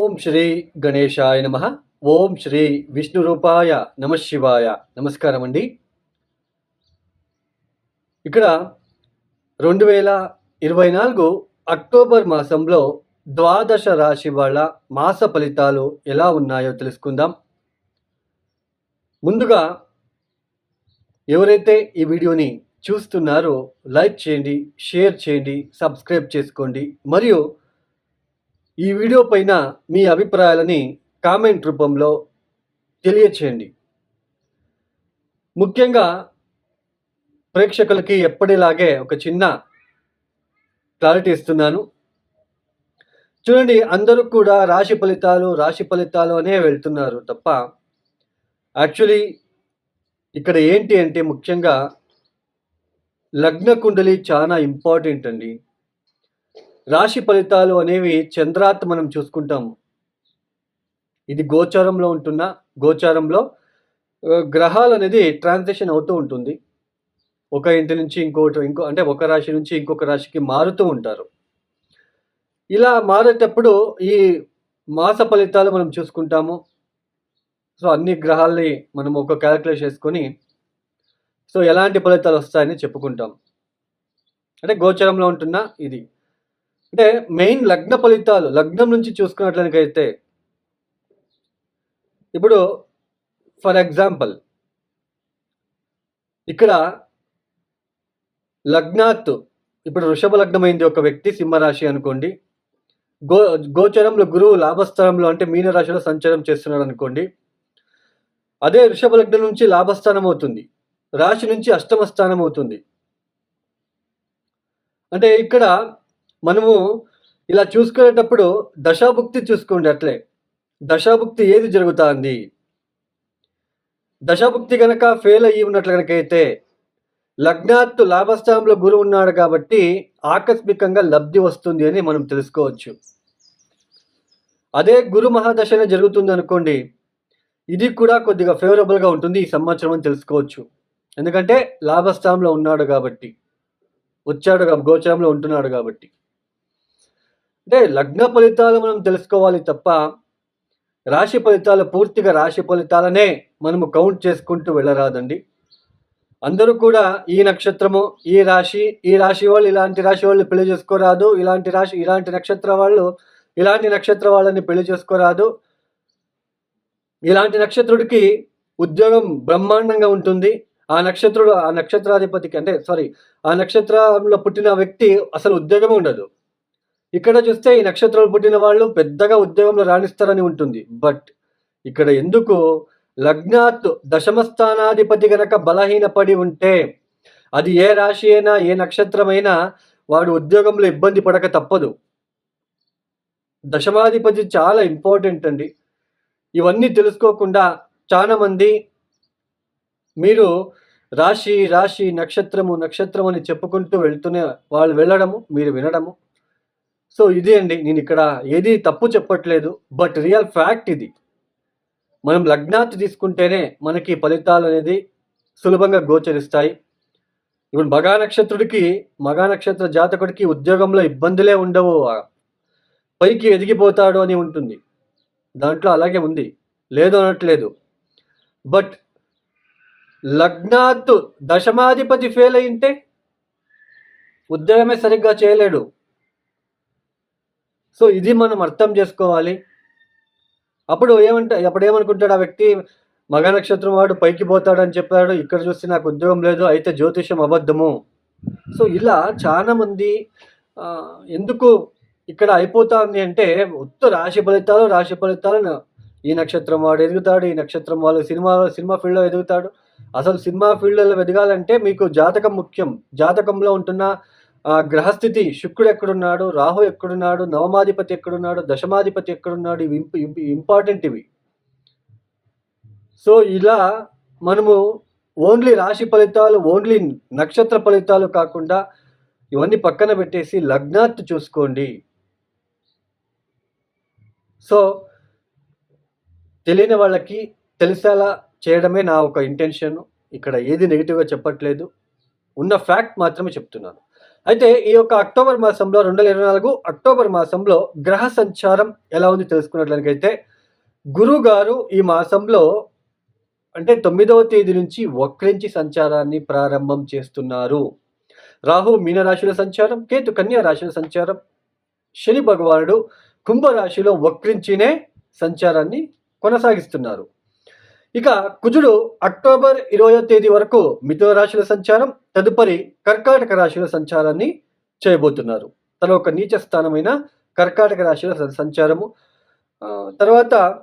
ఓం శ్రీ గణేశాయ నమ. ఓం శ్రీ విష్ణు రూపాయ నమశివాయ నమస్కారం అండి ఇక్కడ రెండు వేల ఇరవై నాలుగు అక్టోబర్ మాసంలో ద్వాదశ రాశి వాళ్ళ మాస ఫలితాలు ఎలా ఉన్నాయో తెలుసుకుందాం. ముందుగా ఎవరైతే ఈ వీడియోని చూస్తున్నారో లైక్ చేయండి షేర్ చేయండి సబ్స్క్రైబ్ చేసుకోండి. మరియు ఈ వీడియో పైన మీ అభిప్రాయాలని కామెంట్ రూపంలో తెలియచేయండి. ముఖ్యంగా ప్రేక్షకులకి ఎప్పటిలాగే ఒక చిన్న క్లారిటీ ఇస్తున్నాను. చూడండి అందరూ కూడా రాశి ఫలితాలు రాశి ఫలితాలు అనే వెళ్తున్నారు తప్ప యాక్చువల్లీ ఇక్కడ ఏంటి అంటే ముఖ్యంగా లగ్న కుండలి చాలా ఇంపార్టెంట్ అండి. రాశి ఫలితాలు అనేవి చంద్రాత్ మనం చూసుకుంటాము. ఇది గోచారంలో ఉంటున్న గోచారంలో గ్రహాలు అనేది ట్రాన్సాక్షన్ అవుతూ ఉంటుంది. ఒక ఇంటి నుంచి ఇంకోటి ఇంకో అంటే ఒక రాశి నుంచి ఇంకొక రాశికి మారుతూ ఉంటారు. ఇలా మారేటప్పుడు ఈ మాస ఫలితాలు మనం చూసుకుంటాము. సో అన్ని గ్రహాల్ని మనం ఒక క్యాలిక్యులేట్ చేసుకొని సో ఎలాంటి ఫలితాలు వస్తాయని చెప్పుకుంటాం. అంటే గోచరంలో ఉంటున్న ఇది. అంటే మెయిన్ లగ్న ఫలితాలు లగ్నం నుంచి చూసుకున్నట్లయితే ఇప్పుడు ఫర్ ఎగ్జాంపుల్ ఇక్కడ లగ్నాత్ ఇప్పుడు వృషభ లగ్నమైంది ఒక వ్యక్తి సింహరాశి అనుకోండి. గో గోచరంలో గురువు లాభస్థానంలో అంటే మీనరాశిలో సంచారం చేస్తున్నాడు అనుకోండి. అదే వృషభ లగ్నం నుంచి లాభస్థానం అవుతుంది. రాశి నుంచి అష్టమ స్థానం అవుతుంది. అంటే ఇక్కడ మనము ఇలా చూసుకునేటప్పుడు దశాభుక్తి చూసుకోండి అట్లే. దశాభుక్తి ఏది జరుగుతుంది? దశాభుక్తి కనుక ఫెయిల్ అయ్యి ఉన్నట్లు కనుకైతే అయితే లగ్నాత్తు లాభస్థానంలో గురువు ఉన్నాడు కాబట్టి ఆకస్మికంగా లబ్ధి వస్తుంది అని మనం తెలుసుకోవచ్చు. అదే గురు మహాదశనే జరుగుతుంది అనుకోండి. ఇది కూడా కొద్దిగా ఫేవరబుల్గా ఉంటుంది ఈ సంవత్సరం అని తెలుసుకోవచ్చు. ఎందుకంటే లాభస్థానంలో ఉన్నాడు కాబట్టి వచ్చాడు గోచరంలో ఉంటున్నాడు కాబట్టి. అంటే లగ్న ఫలితాలు మనం తెలుసుకోవాలి తప్ప రాశి ఫలితాలు పూర్తిగా రాశి ఫలితాలనే మనము కౌంట్ చేసుకుంటూ వెళ్ళరాదండి. అందరూ కూడా ఈ నక్షత్రము ఈ రాశి ఈ రాశి వాళ్ళు ఇలాంటి రాశి వాళ్ళు పెళ్ళి చేసుకోరాదు ఇలాంటి రాశి ఇలాంటి నక్షత్ర వాళ్ళు ఇలాంటి నక్షత్ర వాళ్ళని పెళ్ళి చేసుకోరాదు. ఇలాంటి నక్షత్రుడికి ఉద్యోగం బ్రహ్మాండంగా ఉంటుంది. ఆ నక్షత్రుడు ఆ నక్షత్రాధిపతికి అంటే సారీ ఆ నక్షత్రంలో పుట్టిన వ్యక్తి అసలు ఉద్యోగమే ఉండదు. ఇక్కడ చూస్తే ఈ నక్షత్రాలు పుట్టిన వాళ్ళు పెద్దగా ఉద్యోగంలో రాణిస్తారని ఉంటుంది. బట్ ఇక్కడ ఎందుకు? లగ్నాత్ దశమస్థానాధిపతి గనక బలహీనపడి ఉంటే అది ఏ రాశి అయినా ఏ నక్షత్రమైనా వాడు ఉద్యోగంలో ఇబ్బంది పడక తప్పదు. దశమాధిపతి చాలా ఇంపార్టెంట్ అండి. ఇవన్నీ తెలుసుకోకుండా చాలా మంది మీరు రాశి రాశి నక్షత్రము నక్షత్రం అని చెప్పుకుంటూ వెళ్తూనే వాళ్ళు వెళ్ళడము మీరు వినడము సో ఇది అండి నేను ఇక్కడ ఏది తప్పు చెప్పట్లేదు బట్ రియల్ ఫ్యాక్ట్ ఇది. మనం లగ్నాత్ తీసుకుంటేనే మనకి ఫలితాలు అనేది సులభంగా గోచరిస్తాయి. ఇప్పుడు మగా నక్షత్రుడికి మగా నక్షత్ర జాతకుడికి ఉద్యోగంలో ఇబ్బందులే ఉండవు. పైకి ఎదిగిపోతాడు అని ఉంటుంది. దాంట్లో అలాగే ఉంది. లేదు అనట్లేదు. బట్ లగ్నాత్ దశమాధిపతి ఫెయిల్ అయింటే ఉద్యోగమే సరిగ్గా చేయలేడు. సో ఇది మనం అర్థం చేసుకోవాలి. అప్పుడు ఏమంటే అప్పుడు ఏమనుకుంటాడు ఆ వ్యక్తి? మగ నక్షత్రం వాడు పైకి పోతాడని చెప్పాడు. ఇక్కడ చూస్తే నాకు ఉద్యోగం లేదు. అయితే జ్యోతిషం అబద్ధము. సో ఇలా చాలా మంది ఎందుకు ఇక్కడ అయిపోతుంది అంటే ఉత్త రాశి ఫలితాలు రాశి ఫలితాలు ఈ నక్షత్రం వాడు ఎదుగుతాడు. ఈ నక్షత్రం వాళ్ళు సినిమాలో సినిమా ఫీల్డ్లో ఎదుగుతాడు. అసలు సినిమా ఫీల్డ్లో ఎదగాలంటే మీకు జాతకం ముఖ్యం. జాతకంలో ఉంటున్న ఆ, గ్రహస్థితి శుక్రుడు ఎక్కడున్నాడు రాహు ఎక్కడున్నాడు నవమాధిపతి ఎక్కడున్నాడు దశమాధిపతి ఎక్కడున్నాడు ఇవి ఇంపార్టెంట్ ఇవి. సో ఇలా మనము ఓన్లీ రాశి ఫలితాలు ఓన్లీ నక్షత్ర ఫలితాలు కాకుండా ఇవన్నీ పక్కన పెట్టేసి లగ్నాత్ చూసుకోండి. సో తెలియని వాళ్ళకి తెలిసేలా చేయడమే నా ఒక ఇంటెన్షన్ ఇక్కడ ఏది నెగిటివ్గా చెప్పట్లేదు. ఉన్న ఫ్యాక్ట్ మాత్రమే చెప్తున్నాను. అయితే ఈ యొక్క అక్టోబర్ మాసంలో రెండు వేల ఇరవై నాలుగు అక్టోబర్ మాసంలో గ్రహ సంచారం ఎలా ఉంది తెలుసుకున్నట్లయితే గురువు గారు ఈ మాసంలో అంటే తొమ్మిదవ తేదీ నుంచి వక్రించి సంచారాన్ని ప్రారంభం చేస్తున్నారు. రాహు మీనరాశుల సంచారం కేతు కన్యా రాశుల సంచారం శని భగవానుడు కుంభరాశిలో వక్రించినే సంచారాన్ని కొనసాగిస్తున్నారు. ఇక కుజుడు అక్టోబర్ ఇరవయో తేదీ వరకు మిథున రాశుల సంచారం తదుపరి కర్కాటక రాశుల సంచారాన్ని చేయబోతున్నారు. తన ఒక నీచ స్థానమైన కర్కాటక రాశుల స- సంచారము. తర్వాత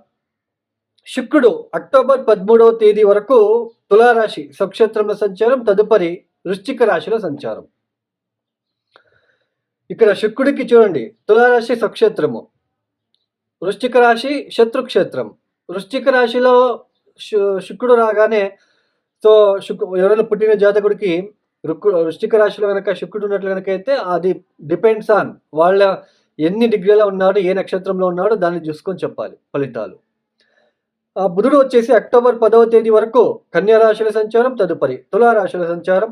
శుక్రుడు అక్టోబర్ పదమూడవ తేదీ వరకు తులారాశి స్వక్షేత్రంలో సంచారం తదుపరి వృశ్చిక రాశిలో సంచారం. ఇక్కడ శుక్రుడికి చూడండి తులారాశి స్వక్షేత్రము వృశ్చిక రాశి శత్రుక్షేత్రం. వృశ్చిక రాశిలో శుక్రుడు రాగానే సో శుక్రు ఎవరైనా పుట్టిన జాతకుడికి రుక్కు రాశిలో కనుక శుక్రుడు ఉన్నట్లు కనుక అయితే అది డిపెండ్స్ ఆన్ వాళ్ళ ఎన్ని డిగ్రీలో ఉన్నాడు ఏ నక్షత్రంలో ఉన్నాడో దాన్ని చూసుకొని చెప్పాలి ఫలితాలు. ఆ బుధుడు వచ్చేసి అక్టోబర్ పదవ తేదీ వరకు కన్యా రాశుల సంచారం తదుపరి తులారాశుల సంచారం.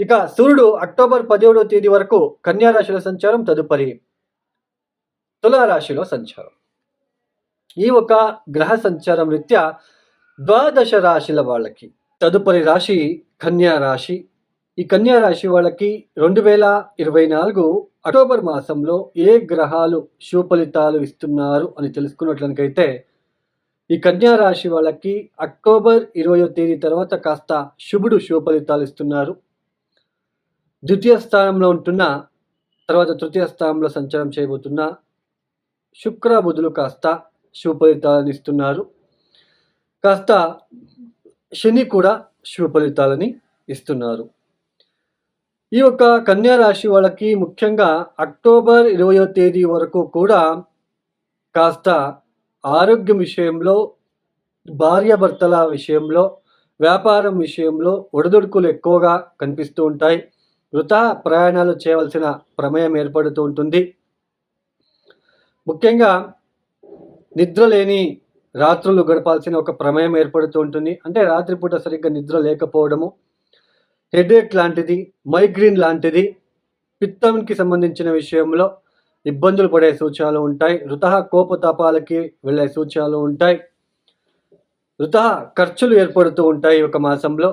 ఇక సూర్యుడు అక్టోబర్ పదిహేడవ తేదీ వరకు కన్యా రాశుల సంచారం తదుపరి తులారాశిలో సంచారం. ఈ ఒక గ్రహ సంచారం రీత్యా ద్వాదశ రాశుల వాళ్ళకి తదుపరి రాశి కన్యా రాశి. ఈ కన్యా రాశి వాళ్ళకి రెండు వేల ఇరవై నాలుగు అక్టోబర్ మాసంలో ఏ గ్రహాలు శుభ ఫలితాలు ఇస్తున్నారు అని తెలుసుకున్నట్లనికైతే ఈ కన్యా రాశి వాళ్ళకి అక్టోబర్ ఇరవయో తేదీ తర్వాత కాస్త శుభుడు శుభ ఫలితాలు ఇస్తున్నారు. ద్వితీయ స్థానంలో ఉంటున్న తర్వాత తృతీయ స్థానంలో సంచారం చేయబోతున్న శుక్ర బుధులు కాస్త శుభ ఫలితాలను ఇస్తున్నారు. కాస్త శని కూడా శుభ ఫలితాలని ఇస్తున్నారు. ఈ యొక్క కన్యా రాశి వాళ్ళకి ముఖ్యంగా అక్టోబర్ ఇరవయో తేదీ వరకు కూడా కాస్త ఆరోగ్యం విషయంలో భార్యాభర్తల విషయంలో వ్యాపారం విషయంలో ఒడిదుడుకులు ఎక్కువగా కనిపిస్తూ ఉంటాయి. వృథా ప్రయాణాలు చేయవలసిన ప్రమేయం ఏర్పడుతూ ఉంటుంది. ముఖ్యంగా నిద్ర లేని రాత్రులు గడపాల్సిన ఒక ప్రమేయం ఏర్పడుతూ ఉంటుంది. అంటే రాత్రిపూట సరిగ్గా నిద్ర లేకపోవడము హెడేక్ లాంటిది మైగ్రేన్ లాంటిది పిత్తంకి సంబంధించిన విషయంలో ఇబ్బందులు పడే సూచనలు ఉంటాయి. వృతహ కోపతాపాలకి వెళ్ళే సూచనలు ఉంటాయి. వృతహ ఖర్చులు ఏర్పడుతూ ఉంటాయి ఒక మాసంలో.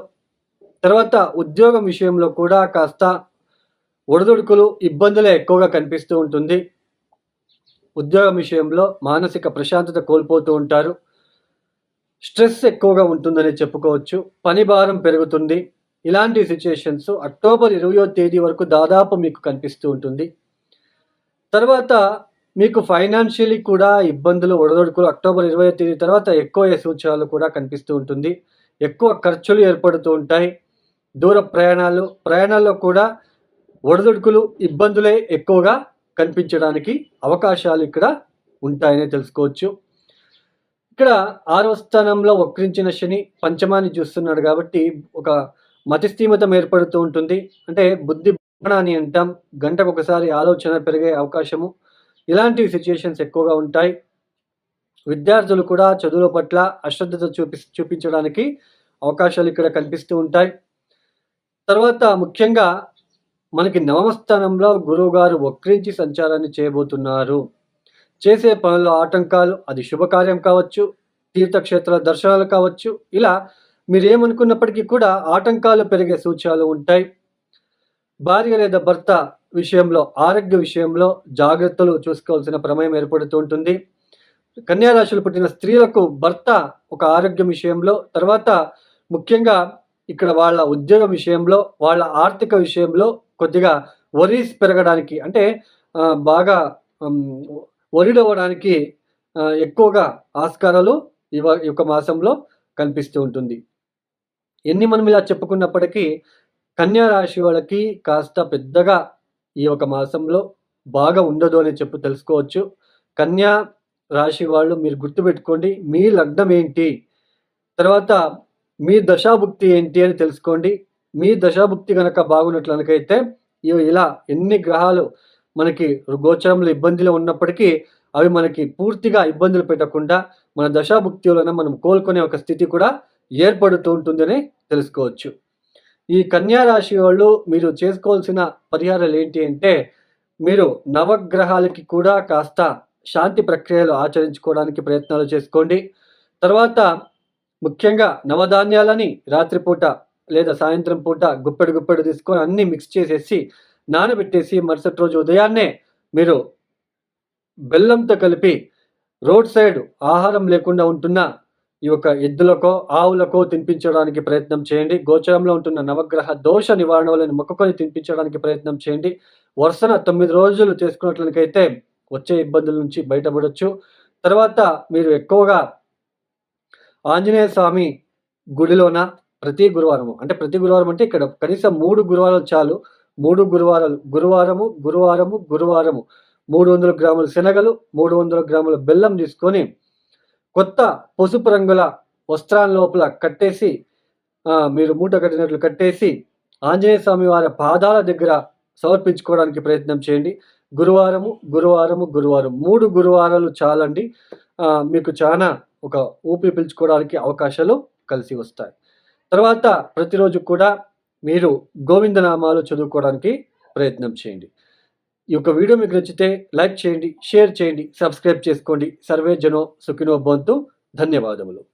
తర్వాత ఉద్యోగం విషయంలో కూడా కాస్త ఒడిదుడుకులు ఇబ్బందులే ఎక్కువగా కనిపిస్తూ ఉంటుంది. ఉద్యోగం విషయంలో మానసిక ప్రశాంతత కోల్పోతూ ఉంటారు. స్ట్రెస్ ఎక్కువగా ఉంటుందని చెప్పుకోవచ్చు. పని భారం పెరుగుతుంది. ఇలాంటి సిచ్యుయేషన్స్ అక్టోబర్ ఇరవయో తేదీ వరకు దాదాపు మీకు కనిపిస్తూ ఉంటుంది. తర్వాత మీకు ఫైనాన్షియలీ కూడా ఇబ్బందులు ఒడదొడుకులు అక్టోబర్ ఇరవై తేదీ తర్వాత ఎక్కువ సూచనలు కూడా కనిపిస్తూ ఉంటుంది. ఎక్కువ ఖర్చులు ఏర్పడుతూ ఉంటాయి. దూర ప్రయాణాలు ప్రయాణాల్లో కూడా ఒడదొడుకులు ఇబ్బందులే ఎక్కువగా కనిపించడానికి అవకాశాలు ఇక్కడ ఉంటాయని తెలుసుకోవచ్చు. ఇక్కడ ఆరవ స్థానంలో వక్రించిన శని పంచమాన్ని చూస్తున్నాడు కాబట్టి ఒక మతిస్థీమతం ఏర్పడుతూ ఉంటుంది. అంటే బుద్ధి అని అంటాం. గంటకు ఒకసారి ఆలోచన పెరిగే అవకాశము. ఇలాంటి సిచ్యుయేషన్స్ ఎక్కువగా ఉంటాయి. విద్యార్థులు కూడా చదువుల పట్ల అశ్రద్ధత చూపి చూపించడానికి అవకాశాలు ఇక్కడ కనిపిస్తూ ఉంటాయి. తర్వాత ముఖ్యంగా మనకి నవమస్థానంలో గురువు గారు వక్రించి సంచారాన్ని చేయబోతున్నారు. చేసే పనుల్లో ఆటంకాలు అది శుభకార్యం కావచ్చు తీర్థక్షేత్ర దర్శనాలు కావచ్చు ఇలా మీరేమనుకున్నప్పటికీ కూడా ఆటంకాలు పెరిగే సూచనలు ఉంటాయి. భార్య లేదా భర్త విషయంలో ఆరోగ్య విషయంలో జాగ్రత్తలు చూసుకోవాల్సిన ప్రమేయం ఏర్పడుతూ ఉంటుంది. కన్యారాశులు పుట్టిన స్త్రీలకు భర్త ఒక ఆరోగ్యం విషయంలో తర్వాత ముఖ్యంగా ఇక్కడ వాళ్ళ ఉద్యోగం విషయంలో వాళ్ళ ఆర్థిక విషయంలో కొద్దిగా వరీస్ పెరగడానికి అంటే బాగా వరిడ్ అవ్వడానికి ఎక్కువగా ఆస్కారాలు ఇవ ఈ యొక్క మాసంలో కనిపిస్తూ ఉంటుంది. ఎన్ని మనం ఇలా చెప్పుకున్నప్పటికీ కన్యా రాశి వాళ్ళకి కాస్త పెద్దగా ఈ ఒక మాసంలో బాగా ఉండదు అని చెప్పు తెలుసుకోవచ్చు. కన్యా రాశి వాళ్ళు మీరు గుర్తుపెట్టుకోండి మీ లగ్నం ఏంటి? తర్వాత మీ దశాభుక్తి ఏంటి అని తెలుసుకోండి. మీ దశాభుక్తి కనుక బాగున్నట్లనకైతే ఇవి ఇలా ఎన్ని గ్రహాలు మనకి గోచరంలో ఇబ్బందిలో ఉన్నప్పటికీ అవి మనకి పూర్తిగా ఇబ్బందులు పెట్టకుండా మన దశాభుక్తి మనం కోలుకునే ఒక స్థితి కూడా ఏర్పడుతూ ఉంటుందని తెలుసుకోవచ్చు. ఈ కన్యా రాశి వాళ్ళు మీరు చేసుకోవాల్సిన పరిహారాలు ఏంటి అంటే మీరు నవగ్రహాలకి కూడా కాస్త శాంతి ప్రక్రియలు ఆచరించుకోవడానికి ప్రయత్నాలు చేసుకోండి. తర్వాత ముఖ్యంగా నవధాన్యాలని రాత్రిపూట లేదా సాయంత్రం పూట గుప్పెడు గుప్పెడు తీసుకొని అన్నీ మిక్స్ చేసేసి నానబెట్టేసి మరుసటి రోజు ఉదయాన్నే మీరు బెల్లంతో కలిపి రోడ్ సైడ్ ఆహారం లేకుండా ఉంటున్న ఈ యొక్క ఎద్దులకో ఆవులకో తినిపించడానికి ప్రయత్నం చేయండి. గోచరంలో ఉంటున్న నవగ్రహ దోష నివారణ వలని మొక్కుకొని తినిపించడానికి ప్రయత్నం చేయండి. వరుసన తొమ్మిది రోజులు చేసుకున్నట్లయితే వచ్చే ఇబ్బందుల నుంచి బయటపడవచ్చు తర్వాత మీరు ఎక్కువగా ఆంజనేయ స్వామి గుడిలోన ప్రతి గురువారము. అంటే ప్రతి గురువారం అంటే ఇక్కడ కనీసం మూడు గురువారాలు చాలు. మూడు గురువారాలు గురువారము గురువారము గురువారము. మూడు వందల గ్రాముల శనగలు మూడు వందల గ్రాముల బెల్లం తీసుకొని కొత్త పసుపు రంగుల వస్త్రాల లోపల కట్టేసి మీరు మూట కట్టినట్లు కట్టేసి ఆంజనేయ స్వామి వారి పాదాల దగ్గర సమర్పించుకోవడానికి ప్రయత్నం చేయండి. గురువారము గురువారము గురువారం. మూడు గురువారాలు చాలండి. మీకు చాలా ఒక ఊపిరి పిలుచుకోవడానికి అవకాశాలు కలిసి వస్తాయి. తర్వాత ప్రతిరోజు కూడా మీరు గోవిందనామాలు చదువుకోవడానికి ప్రయత్నం చేయండి. ఈ యొక్క వీడియో మీకు నచ్చితే లైక్ చేయండి షేర్ చేయండి సబ్స్క్రైబ్ చేసుకోండి. సర్వే జనో సుఖినో బంతు ధన్యవాదములు.